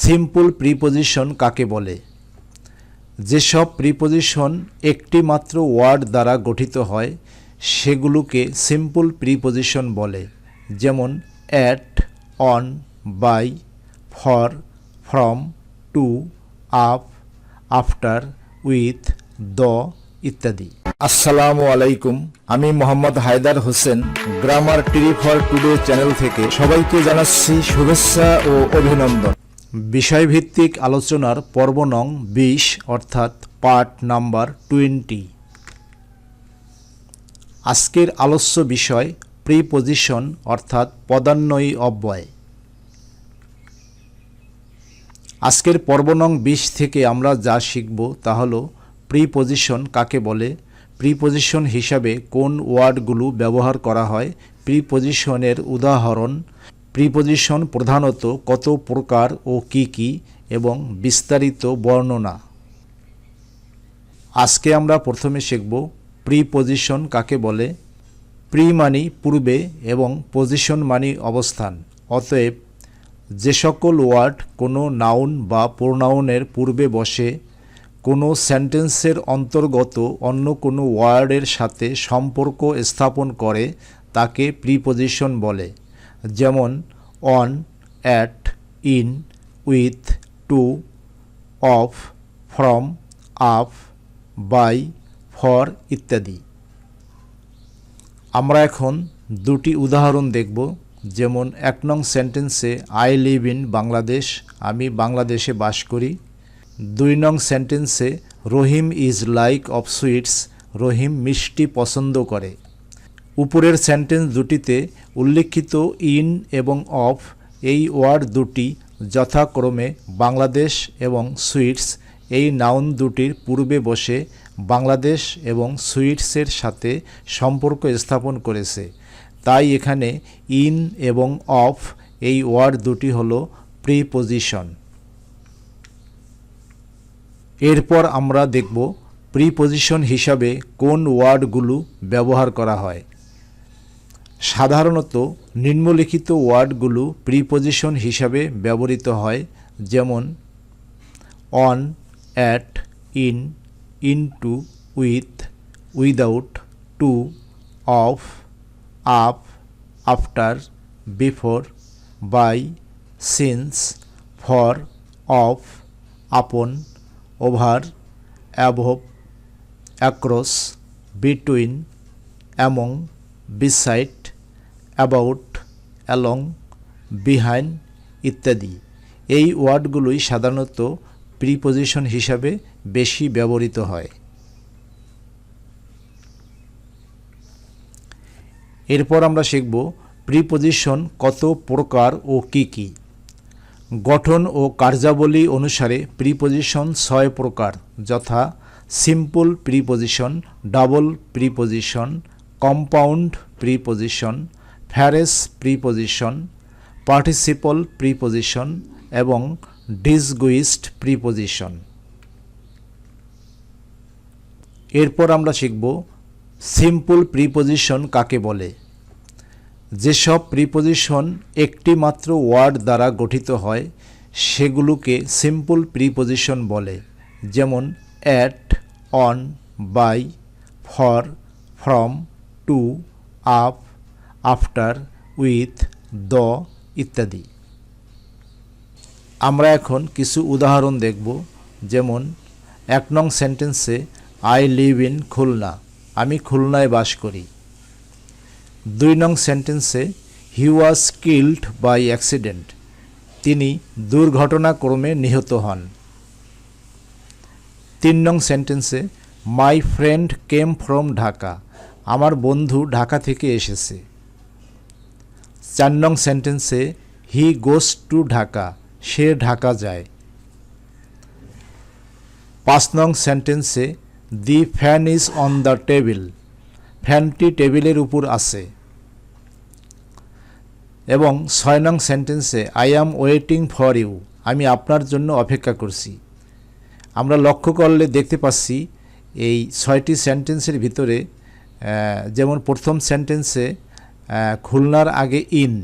Simple preposition কাকে বলে? যেসব প্রিপোজিশন একটি মাত্র ওয়ার্ড দ্বারা গঠিত হয়, সেগুলোকে সিম্পল প্রিপোজিশন বলে। যেমন at on by for from to up after with the ইত্যাদি। আসসালামু আলাইকুম, আমি Mohammad Haider Hossain grammar TV for today channel থেকে সবাইকে জানাচ্ছি শুভেচ্ছা ও অভিনন্দন। বিষয়ভিত্তিক আলোচনার পর্ব নং বিশ, অর্থাৎ পার্ট নাম্বার টোয়েন্টি। আজকের আলোচ্য বিষয় প্রিপোজিশন, অর্থাৎ পদান্বয়ী অব্যয়। আজকের পর্ব নং বিশ থেকে আমরা যা শিখব তা হলো প্রিপোজিশন কাকে বলে, প্রিপোজিশন হিসাবে কোন ওয়ার্ডগুলো ব্যবহার করা হয়, প্রিপোজিশনের উদাহরণ প্রিপোজিশন প্রধানত কত প্রকার ও কি কি এবং বিস্তারিত বর্ণনা। আজকে আমরা প্রথমে শিখব প্রিপোজিশন কাকে বলে, প্রি মানি পূর্বে এবং পজিশন মানি অবস্থান। অতএব যে সকল ওয়ার্ড কোনো নাউন বা প্রোনাউনের পূর্বে বসে, কোনো সেন্টেন্সের অন্তর্গত অন্য কোনো ওয়ার্ডের সাথে সম্পর্ক স্থাপন করে, তাকে প্রিপোজিশন বলে। যেমন on at in with to of from up by for ইত্যাদি। আমরা এখন দুটি উদাহরণ দেখব, যেমন এক নং সেন্টেন্সে আই লিভ ইন বাংলাদেশ আমি বাংলাদেশে বাস করি। দুই নং সেন্টেন্সে Rahim is like of sweets Rahim মিষ্টি পছন্দ করে। উপরের সেন্টেন্স দুটিতে উল্লেখিত ইন এবং অফ এই ওয়ার্ড দুটি যথাক্রমে বাংলাদেশ এবং সুইটস, এই নাউন দুটির পূর্বে বসে বাংলাদেশ এবং সুইটসের সাথে সম্পর্ক স্থাপন করেছে। তাই এখানে ইন এবং অফ এই ওয়ার্ড দুটি হল প্রিপোজিশন। এরপর আমরা দেখব প্রিপোজিশন হিসাবে কোন ওয়ার্ডগুলো ব্যবহার করা হয়। সাধারণত নিম্নলিখিত ওয়ার্ডগুলো প্রিপোজিশন হিসাবে ব্যবহৃত হয়, যেমন on at in into with without to of up after before by since for of upon over above across between among beside about along behind ইত্যাদি। এই ওয়ার্ডগুলোই সাধারণত প্রিপোজিশন হিসাবে বেশি ব্যবহৃত হয়। এরপর আমরা শিখব প্রিপোজিশন কত প্রকার ও কি কি। গঠন ও কার্যাবলী অনুসারে প্রিপোজিশন ছয় প্রকার, যথা simple preposition double preposition compound preposition phrase preposition participle preposition এবং ডিসগুইস্ট প্রিপোজিশন এরপর আমরা শিখব সিম্পল প্রিপোজিশন কাকে বলে। যেসব প্রিপোজিশন একটি মাত্র ওয়ার্ড দ্বারা গঠিত হয়, সেগুলোকে সিম্পল প্রিপোজিশন বলে। যেমন at on by for from to up after with the ইত্যাদি। আমরা এখন কিছু উদাহরণ দেখব, যেমন এক নং সেন্টেন্সে আই লিভ ইন খুলনা, আমি খুলনায় বাস করি। দুই নং সেন্টেন্সে he was killed by accident তিনি দুর্ঘটনাক্রমে নিহত হন। তিন নং সেন্টেন্সে my friend came from Dhaka আমার বন্ধু ঢাকা থেকে এসেছে। চার নং সেন্টেন্সে, হি গোস টু ঢাকা, সে ঢাকা যায়। পাঁচ নং সেন্টেন্সে, the fan is on the table, ফ্যানটি টেবিলের উপর আছে। এবং ছয় নং সেন্টেন্সে, I am waiting for you, আমি আপনার জন্য অপেক্ষা করছি। আমরা লক্ষ্য করলে দেখতে পাচ্ছি, এই ছয়টি সেন্টেন্সের ভিতরে যেমন প্রথম সেন্টেন্সে খুলনার আগে ইন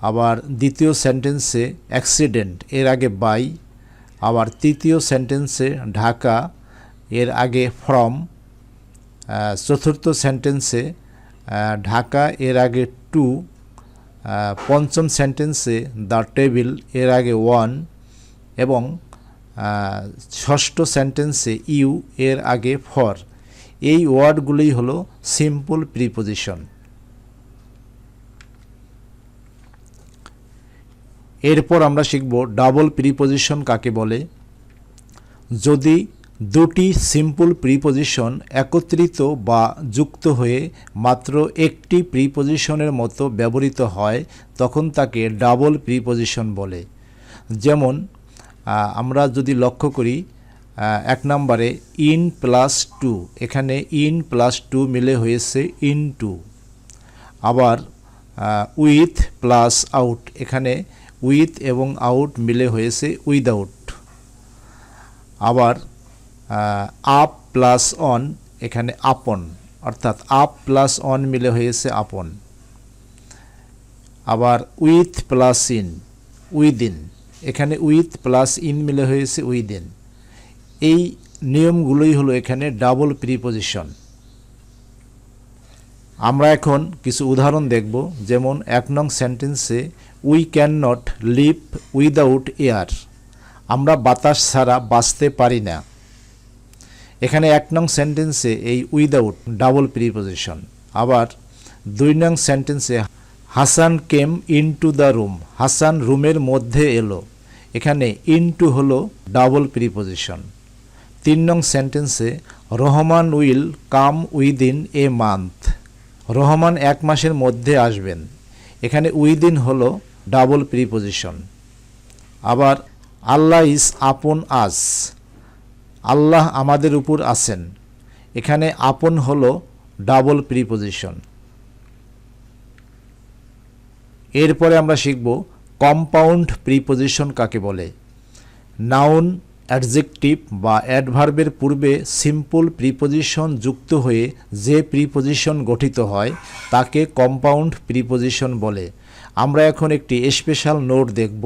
আবার দ্বিতীয় সেন্টেন্সে অ্যাক্সিডেন্ট এর আগে বাই আবার তৃতীয় সেন্টেন্সে ঢাকা, এর আগে ফ্রম চতুর্থ সেন্টেন্সে ঢাকা, এর আগে টু পঞ্চম সেন্টেন্সে দ্য টেবিলের আগে ওয়ান এবং ষষ্ঠ সেন্টেন্সে ইউ এর আগে ফর এই ওয়ার্ডগুলোই হলো সিম্পল প্রিপোজিশন। এরপর আমরা শিখব ডাবল প্রিপোজিশন কাকে বলে। যদি দুটি সিম্পল প্রিপোজিশন একত্রিত বা যুক্ত হয়ে মাত্র একটি প্রিপোজিশনের মতো ব্যবহৃত হয়, তখন তাকে ডাবল প্রিপোজিশন বলে। যেমন আমরা যদি লক্ষ্য করি এক নম্বরে ইন প্লাস টু। এখানে ইন প্লাস টু মিলে হয়েছে ইন টু। আবার উইথ প্লাস আউট। এখানে উইথ এবং আউট মিলে হয়েছে উইদাউট। আবার আপ প্লাস অন, এখানে আপন। অর্থাৎ আপ প্লাস অন মিলে হয়েছে আপন। আবার, উইথ প্লাস ইন, উইদিন। এখানে উইথ প্লাস ইন মিলে হয়েছে উইদিন। এই নিয়মগুলোই হলো এখানে ডাবল প্রিপোজিশন আমরা এখন কিছু উদাহরণ দেখব, যেমন এক নং সেন্টেন্সে we can not live without air আমরা বাতাস ছাড়া বাঁচতে পারি না। এখানে এক নং সেন্টেন্সে এই উইদাউট ডাবল প্রিপোজিশন আবার দুই নং সেন্টেন্সে Hasan came into the room Hasan রুমের মধ্যে এলো। এখানে ইনটু হলো ডাবল প্রিপোজিশন তিন নং সেন্টেন্সে, Rahman will come within a month. Rahman এক মাসের মধ্যে আসবেন। এখানে উইদিন হলো ডাবল প্রিপোজিশন। আবার, আল্লাহ ইজ আপন আস। আল্লাহ আমাদের উপর আছেন। এখানে আপন হলো ডাবল প্রিপোজিশন। এরপরে আমরা শিখব কম্পাউন্ড প্রিপোজিশন কাকে বলে। নাউন অ্যাডজেক্টিভ বা অ্যাডভার্বের পূর্বে সিম্পল প্রিপোজিশন যুক্ত হয়ে যে প্রিপোজিশন গঠিত হয়, তাকে কম্পাউন্ড প্রিপোজিশন বলে। আমরা এখন একটি স্পেশাল নোট দেখব।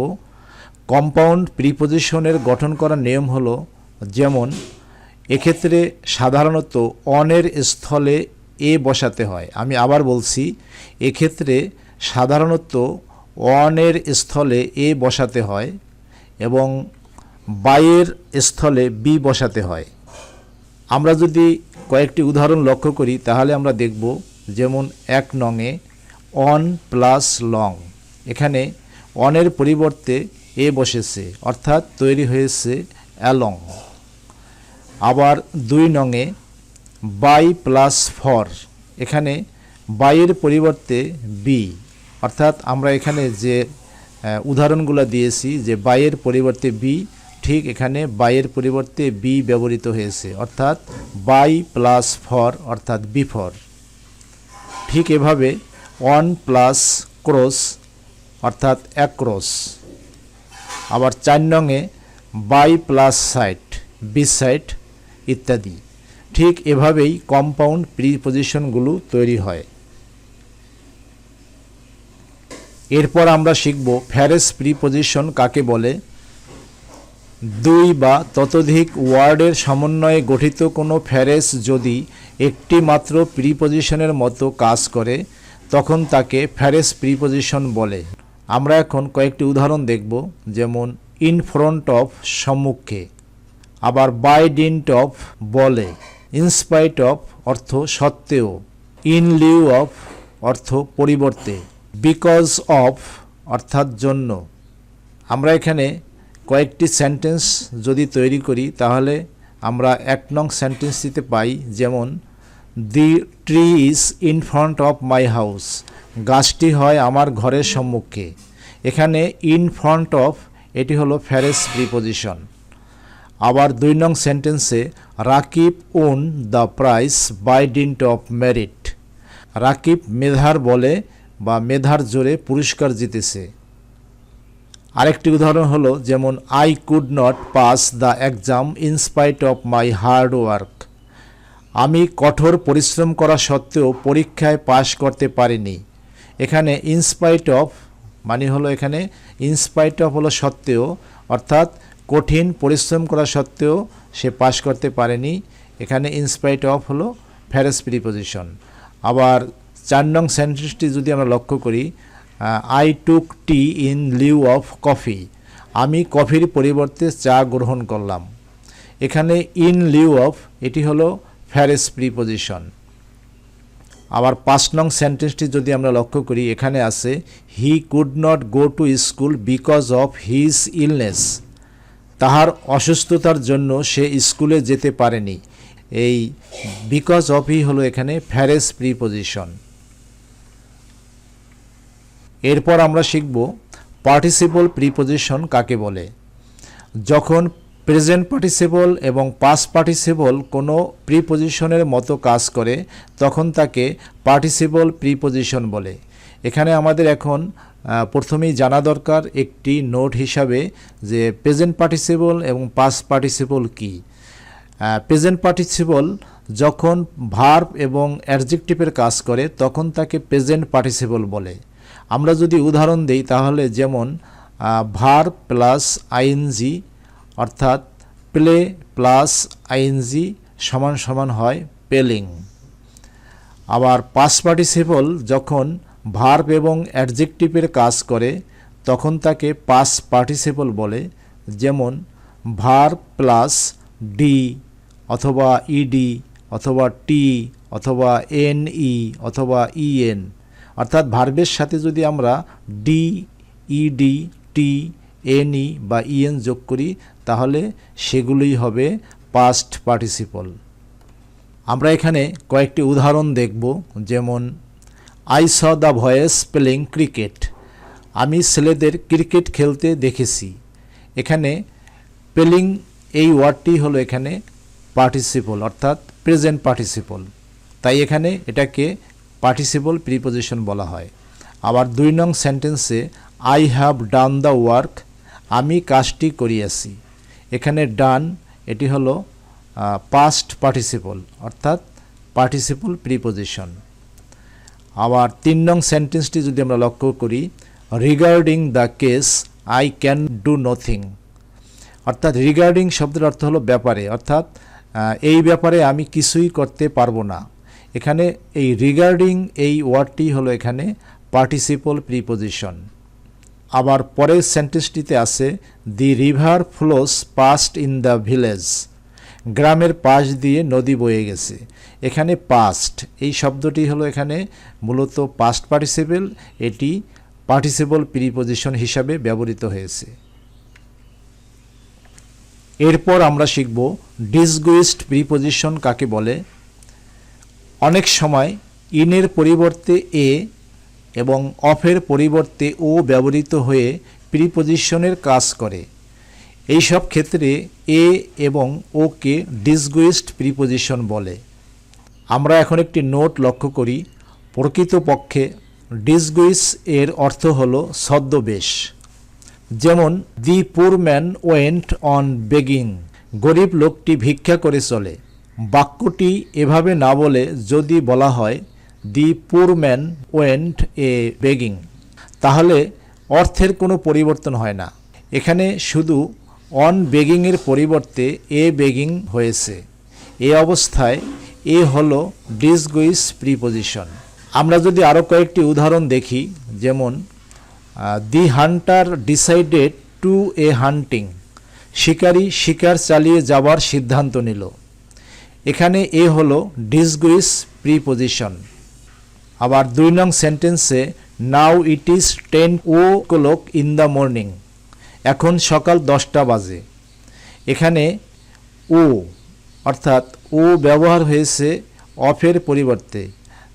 কম্পাউন্ড প্রিপোজিশনের গঠন করার নিয়ম হলো, যেমন, এক্ষেত্রে সাধারণত অনের স্থলে এ বসাতে হয়। আমি আবার বলছি, এক্ষেত্রে সাধারণত অনের স্থলে এ বসাতে হয় এবং বাইয়ের স্থলে বি বসাতে হয়। আমরা যদি কয়েকটি উদাহরণ লক্ষ্য করি, তাহলে আমরা দেখব যেমন এক নংয়ে অন প্লাস লং। এখানে অনের পরিবর্তে এ বসেছে, অর্থাৎ তৈরি হয়েছে অ্যালং। আবার দুই নংয়ে বাই প্লাস ফর, এখানে বাইয়ের পরিবর্তে বি। অর্থাৎ আমরা এখানে যে উদাহরণগুলো দিয়েছি, যে বাইয়ের পরিবর্তে বি ঠিক এখানে বাইয়ের পরিবর্তে বি ব্যবহৃত হয়েছে, অর্থাৎ বাই প্লাস ফর, অর্থাৎ বি ফর ঠিক এভাবে ওয়ান প্লাস ক্রস, অর্থাৎ অ্যাক্রস আবার চার নংয়ে by plus side beside ইত্যাদি। ঠিক এভাবেই কম্পাউন্ড প্রিপোজিশনগুলো তৈরি হয়। এরপর আমরা শিখব ফ্যারেস প্রিপোজিশন কাকে বলে দুই বা ততোধিক ওয়ার্ডের সমন্বয়ে গঠিত কোনো ফ্যারেস যদি একটি মাত্র প্রিপোজিশনের মতো কাজ করে, তখন তাকে ফ্যারেস প্রিপোজিশন বলে। আমরা এখন কয়েকটি উদাহরণ দেখব, যেমন ইন ফ্রন্ট অফ সম্মুখে, আবার বাই ডিন্ট অফ বলে ইনস্পাইট অফ অর্থ সত্ত্বেও, ইন লিউ অফ অর্থ পরিবর্তে, বিকজ অফ অর্থাৎ জন্য। আমরা এখানে কয়েকটি সেন্টেন্স যদি তৈরি করি, তাহলে আমরা এক নং সেন্টেন্সটিতে পাই, যেমন the tree is in front of my house গাছটি হয় আমার ঘরের সম্মুখে। এখানে ইন ফ্রন্ট অফ এটি হলো ফ্যারেস প্রিপোজিশন আবার দুই নং সেন্টেন্সে Rakib won the prize by dint of merit Rakib মেধার বলে বা মেধার জোরে পুরস্কার জিতেছে। আরেকটি উদাহরণ হলো, যেমন I could not pass the exam in spite of my hard work আমি কঠোর পরিশ্রম করা সত্ত্বেও পরীক্ষায় পাশ করতে পারিনি। এখানে ইনস্পাইট অফ মানে হলো এখানে ইনস্পাইট অফ হলো সত্ত্বেও, অর্থাৎ কঠিন পরিশ্রম করা সত্ত্বেও সে পাশ করতে পারেনি। এখানে ইনস্পাইট অফ হলো ফ্যারেস প্রিপোজিশন আবার, চার নং সেন্টেন্সটি যদি আমরা লক্ষ্য করি I took tea in lieu of coffee আমি কফির পরিবর্তে চা গ্রহণ করলাম। এখানে ইন লিউ অফ এটি হলো ফ্যারেস প্রিপোজিশন আবার পাঁচ নং সেন্টেন্সটি যদি আমরা লক্ষ্য করি, এখানে আছে he could not go to school because of his illness তাহার অসুস্থতার জন্য সে স্কুলে যেতে পারেনি। এই বিকজ অফই হলো এখানে ফ্যারেস প্রিপোজিশন এরপর আমরা শিখব পার্টিসিপল প্রিপোজিশন কাকে বলে। যখন প্রেজেন্ট পার্টিসিপল এবং পাস পার্টিসিপল কোনো প্রিপোজিশনের মতো কাজ করে, তখন তাকে পার্টিসিপল প্রিপোজিশন বলে। এখানে আমাদের এখন প্রথমেই জানা দরকার একটি নোট হিসাবে যে প্রেজেন্ট পার্টিসিপল এবং পাস পার্টিসিপল কী। প্রেজেন্ট পার্টিসিপল যখন ভার্ব এবং অ্যাডজেক্টিভের কাজ করে, তখন তাকে প্রেজেন্ট পার্টিসিপল বলে। আমরা যদি উদাহরণ দেই তাহলে যেমন ভার প্লাস আইএনজি অর্থাৎ প্লে প্লাস আইএনজি সমান সমান হয় পেলিং। আবার পাস পার্টিসিপল যখন ভার্ব এবং অ্যাডজেক্টিভের কাজ করে, তখন তাকে পাস পার্টিসিপল বলে, যেমন ভার প্লাস ডি অথবা ইডি অথবা টি অথবা এন ই অথবা ইএন অর্থাৎ ভার্বের সাথে যদি আমরা D ED T N E বা ইএন যোগ করি, তাহলে সেগুলোই হবে পাস্ট পার্টিসিপল আমরা এখানে কয়েকটি উদাহরণ দেখব, যেমন I saw the boys playing cricket আমি ছেলেদের ক্রিকেট খেলতে দেখেছি। এখানে প্লেইং এই ওয়ার্ডটি হলো এখানে পার্টিসিপল অর্থাৎ প্রেজেন্ট পার্টিসিপল তাই এখানে এটাকে পার্টিসিপল প্রিপোজিশন বলা হয়। আবার দুই নং সেন্টেন্সে I have done the work আমি কাজটি করিয়াছি। এখানে ডান এটি হলো পাস্ট পার্টিসিপল অর্থাৎ পার্টিসিপল প্রিপোজিশন আবার তিন নং সেন্টেন্সটি যদি আমরা লক্ষ্য করি regarding the case I can do nothing অর্থাৎ রিগার্ডিং শব্দের অর্থ হলো ব্যাপারে, অর্থাৎ এই ব্যাপারে আমি কিছুই করতে পারব না। এখানে এই রিগার্ডিং এই ওয়ার্ডটি হলো এখানে পার্টিসিপল প্রিপোজিশন আবার পরের সেন্টেন্সটিতে আছে the river flows past in the village গ্রামের পাশ দিয়ে নদী বয়ে গেছে। এখানে পাস্ট এই শব্দটি হলো এখানে মূলত পাস্ট পার্টিসিপল এটি পার্টিসিপল প্রিপোজিশন হিসাবে ব্যবহৃত হয়েছে। এরপর আমরা শিখব ডিসগুইস্ট প্রিপোজিশন কাকে বলে অনেক সময় ইনের পরিবর্তে এ এবং অফের পরিবর্তে ও ব্যবহৃত হয়ে প্রিপোজিশনের কাজ করে। এই সব ক্ষেত্রে এ এবং ওকে ডিসগুইস্ট প্রিপোজিশন বলে। আমরা এখন একটি নোট লক্ষ্য করি। প্রকৃতপক্ষে ডিসগুইস এর অর্থ হল ছদ্মবেশ। যেমন, দি পুর ম্যান ওয়েন্ট অন বেগিং। গরিব লোকটি ভিক্ষা করে চলে। বাক্যটি এভাবে না বলে যদি বলা হয়, দি পুর ম্যান ওয়েন্ট এ বেগিং তাহলে অর্থের কোনো পরিবর্তন হয় না। এখানে শুধু অন বেগিংয়ের পরিবর্তে এ বেগিং হয়েছে। এ অবস্থায় এ হলো ডিসগুইস প্রিপোজিশন। আমরা যদি আরও কয়েকটি উদাহরণ দেখি, যেমন the hunter decided to a hunting শিকারী শিকার চালিয়ে যাওয়ার সিদ্ধান্ত নিল। এখানে এ হলো ডিসগুইস প্রিপোজিশন আবার দুই নং সেন্টেন্সে now it is ten o'clock in the morning এখন সকাল দশটা বাজে। এখানে ও অর্থাৎ ও ব্যবহার হয়েছে অফের পরিবর্তে।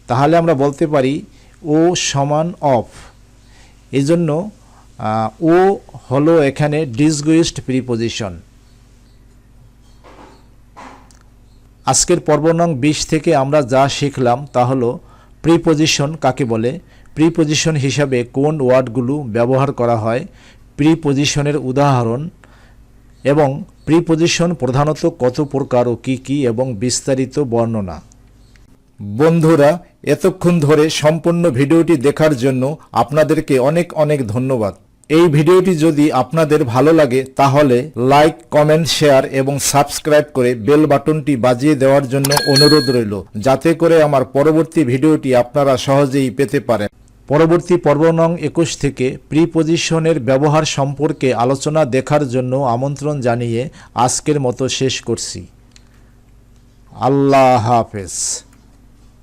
তাহলে আমরা বলতে পারি ও সমান অফ এই জন্য ও হলো এখানে ডিসগুইস্ট প্রিপোজিশন আজকের পর্ব নং বিশ থেকে আমরা যা শিখলাম তা হলো প্রিপোজিশন কাকে বলে? প্রিপোজিশন হিসাবে কোন ওয়ার্ডগুলো ব্যবহার করা হয়? প্রিপোজিশনের উদাহরণ এবং প্রিপোজিশন প্রধানত কত প্রকার ও কী কী এবং বিস্তারিত বর্ণনা। বন্ধুরা, এতক্ষণ ধরে সম্পূর্ণ ভিডিওটি দেখার জন্য আপনাদেরকে অনেক অনেক ধন্যবাদ। এই ভিডিওটি যদি আপনাদের ভালো লাগে, তাহলে লাইক, কমেন্ট, শেয়ার এবং সাবস্ক্রাইব করে বেল বাটনটি বাজিয়ে দেওয়ার জন্য অনুরোধ রইল, যাতে করে আমার পরবর্তী ভিডিওটি আপনারা সহজেই পেতে পারেন। পরবর্তী পর্ব নং একুশ থেকে প্রিপোজিশনের ব্যবহার সম্পর্কে আলোচনা দেখার জন্য আমন্ত্রণ জানিয়ে আজকের মতো শেষ করছি। আল্লাহ হাফেজ।